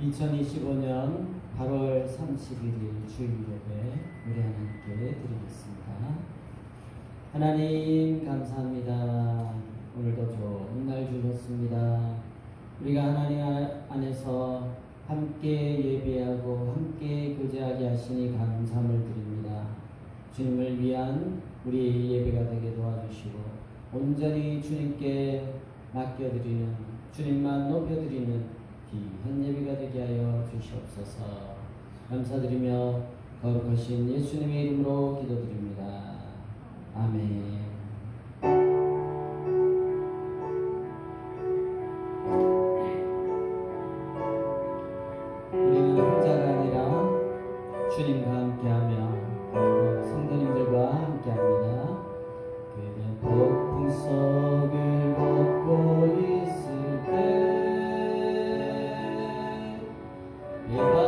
2025년 8월 31일 주일 예배 우리 하나님께 드리겠습니다. 하나님 감사합니다. 오늘도 좋은 날 주셨습니다. 우리가 하나님 아, 안에서 함께 예배하고 함께 교제하게 하시니 감사함을 드립니다. 주님을 위한 우리 예배가 되게 도와주시고 온전히 주님께 맡겨드리는 주님만 높여드리는 음, 귀한 예비가 되게 하여 주시옵소서 감사드리며 거룩하신 예수님의 이름으로 기도드립니다. 아멘 我。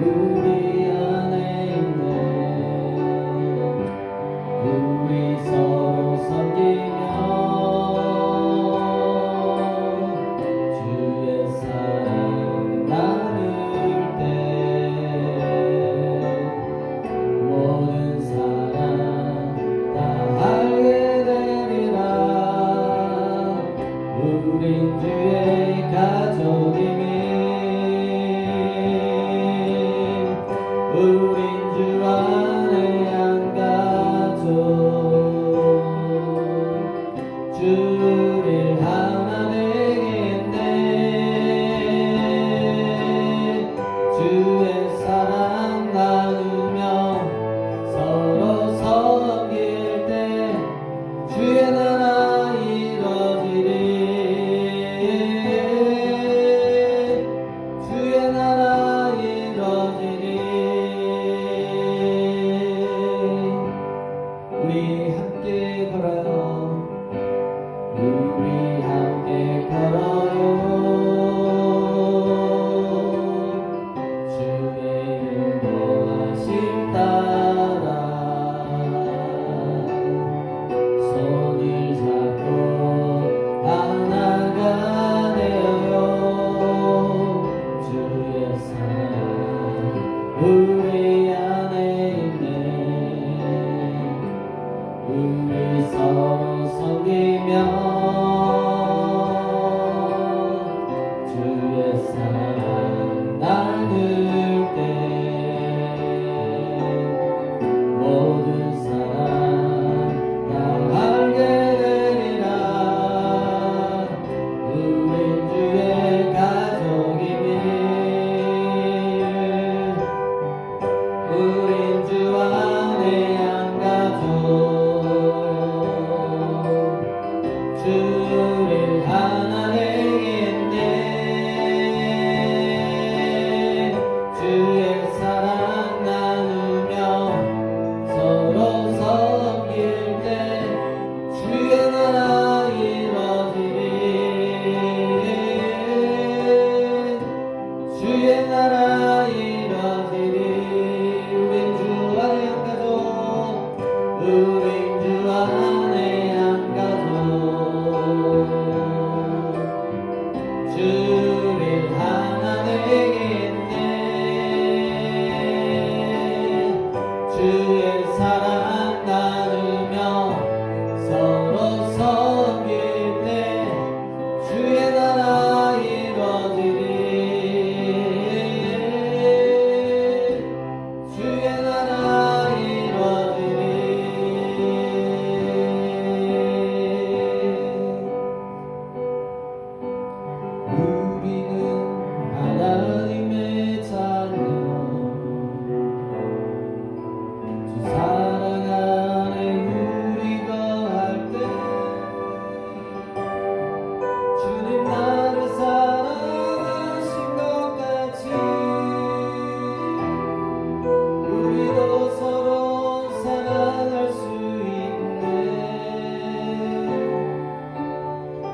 사 우린 주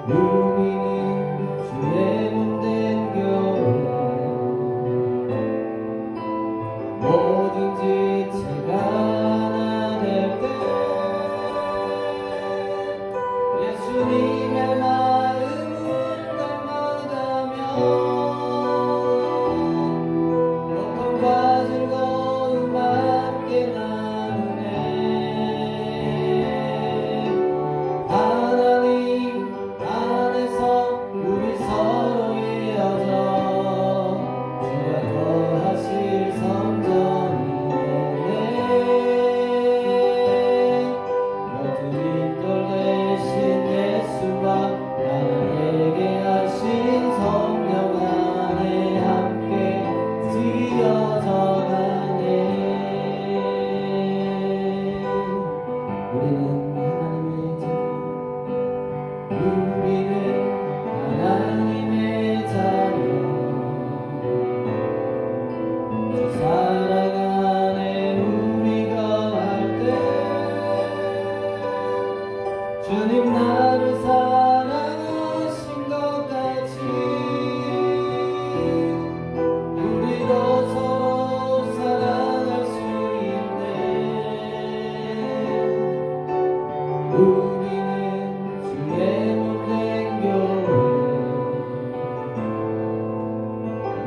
우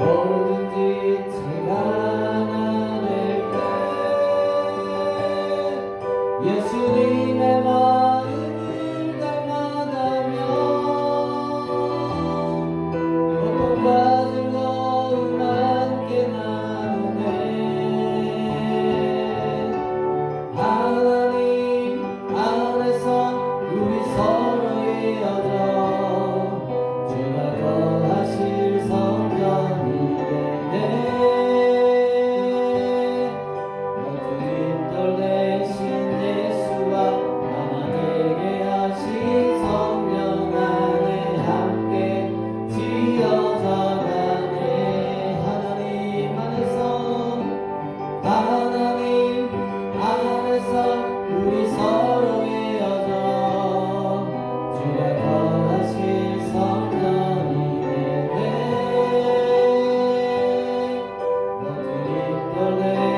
Oh. the.